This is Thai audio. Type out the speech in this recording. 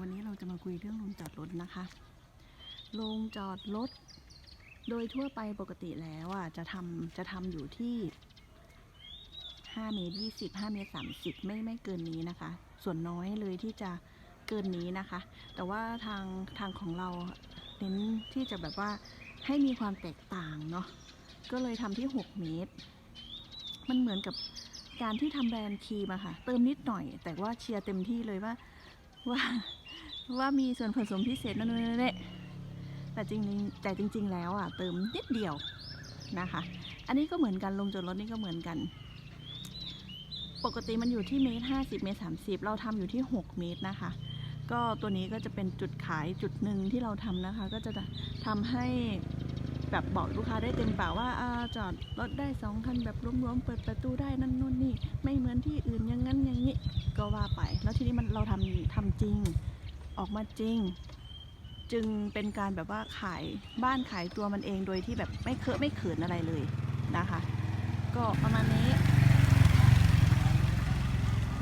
วันนี้เราจะมาคุยเรื่องโรงจอดรถนะคะโรงจอดรถโดยทั่วไปปกติแล้วอะจะทำจะทำอยู่ที่5เมตร20 5เมตร30 ไม่ไม่เกินนี้นะคะ ส่วนน้อยเลยที่จะเกินนี้นะคะ แต่ว่าทางทางของเราเน้นที่จะแบบว่าให้มีความแตกต่างเนาะก็เลยทำที่ 6 เมตร มันเหมือนกับการที่ทำแบรนด์ครีมอะค่ะ เติมนิดหน่อย แต่ว่าเชียร์เต็มที่เลยว่า ว่าว่ามีส่วนผสมพิเศษนั่นนนแต่จริงแต่จริง ๆ แล้วอะเติมนิดเดียวนะคะ อันนี้ก็เหมือนกันลงจอดรถนี่ก็เหมือนกัน ปกติมันอยู่ที่เมตรห้าสิบเมตรสามสิบเราทำอยู่ที่หกเมตรนะคะ ก็ตัวนี้ก็จะเป็นจุดขายจุดหนึ่งที่เราทำนะคะ ก็จะทำให้แบบบอกลูกค้าได้เต็มปากว่าอาจอดรถได้สองคันแบบรวมๆเปิดประตูได้นั่นนู่นนี่ ไม่เหมือนที่อื่นอย่างนั้นอย่างนี้ก็ว่าไป แล้วทีนี้ ทำจริง ออกมาจริง จึงเป็นการแบบว่าขายบ้านขายตัวมันเองโดยที่แบบไม่เคอะไม่เขินอะไรเลยนะคะ ก็ประมาณนี้